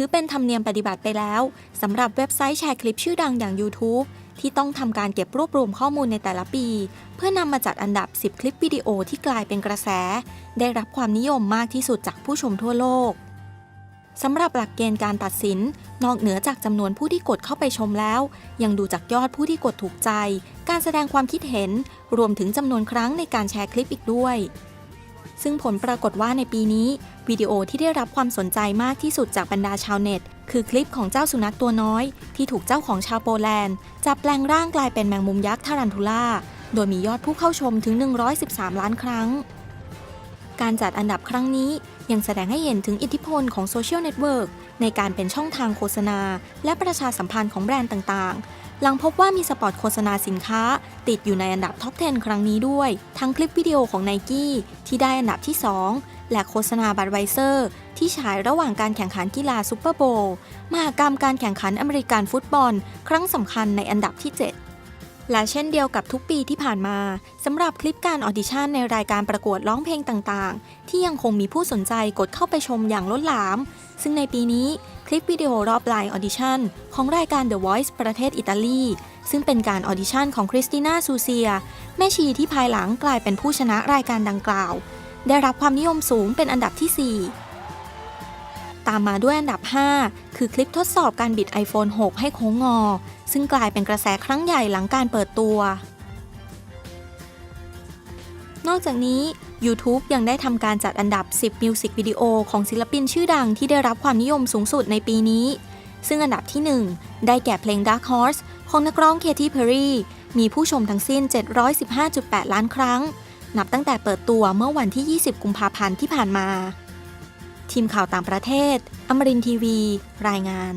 ถือเป็นธรรมเนียมปฏิบัติไปแล้วสำหรับเว็บไซต์แชร์คลิปชื่อดังอย่าง YouTube ที่ต้องทำการเก็บรวบรวมข้อมูลในแต่ละปี เพื่อนำมาจัดอันดับ 10 คลิปวิดีโอที่กลายเป็นกระแส ได้รับความนิยมมากที่สุดจากผู้ชมทั่วโลกสำหรับหลักเกณฑ์การตัดสิน นอกเหนือจากจำนวนผู้ที่กดเข้าไปชมแล้ว ยังดูจากยอดผู้ที่กดถูกใจ การแสดงความคิดเห็น รวมถึงจำนวนครั้งในการแชร์คลิปอีกด้วย ซึ่งผลปรากฏว่าในปีนี้ วิดีโอที่ได้รับความสนใจมากที่สุดจากบรรดาชาวเน็ต คือคลิปของเจ้าสุนัขตัวน้อย ที่ถูกเจ้าของชาวโปแลนด์ จับแปลงร่างกลายเป็นแมงมุมยักษ์ทารันทูล่า โดยมียอดผู้เข้าชมถึง 113 ล้านครั้ง การจัดอันดับครั้งนี้ยังแสดงให้เห็นถึงอิทธิพลของโซเชียลเน็ตเวิร์กในการเป็นช่องทางโฆษณา และประชาสัมพันธ์ของแบรนด์ต่างๆ หลังพบว่ามีสปอตโฆษณาสินค้า ติดอยู่ในอันดับท็อป 10 ครั้งนี้ด้วย ทั้งคลิปวิดีโอของ n i กี้ที่ได้อันดับที่ 2 และโฆษณาบัตไวเซอร์ ที่ฉายระหว่างการแข่งขันกีฬาซูเปอร์โบว์มหากรรมการแข่งขันอเมริกันฟุตบอล ครั้งสำคัญในอันดับที่ 7 และเช่นเดียวกับทุกปีที่ผ่านมาสำหรับคลิปการออดิชั่นในรายการประกวดร้องเพลงต่างๆ ที่ยังคงมีผู้สนใจกดเข้าไปชมอย่างล้นหลาม ซึ่งในปีนี้คลิปวิดีโอรอบไลน์ออดิชั่นของรายการ The Voice ประเทศอิตาลี ซึ่งเป็นการออดิชั่นของคริสติน่าซูเซีย แม่ชีที่ภายหลังกลายเป็นผู้ชนะรายการดังกล่าว ได้รับความนิยมสูงเป็นอันดับที่ 4 ตามมาด้วยอันดับ 5 คือคลิปทดสอบการบิด iPhone 6 ให้โค้งงอ ซึ่งกลายเป็นกระแสครั้งใหญ่หลังการเปิดตัว นอกจากนี้ YouTube ยังได้ทำการจัดอันดับ 10 มิวสิกวิดีโอของศิลปินชื่อดังที่ได้รับความนิยมสูงสุดในปีนี้ ซึ่งอันดับที่ 1 ได้แก่เพลง Dark Horse ของนักร้องเคที่เพอรี่มีผู้ชมทั้งสิ้น 715.8 ล้านครั้ง นับตั้งแต่เปิดตัวเมื่อวันที่ 20 กุมภาพันธ์ที่ผ่านมา ทีมข่าวต่างประเทศ อมรินทีวี รายงาน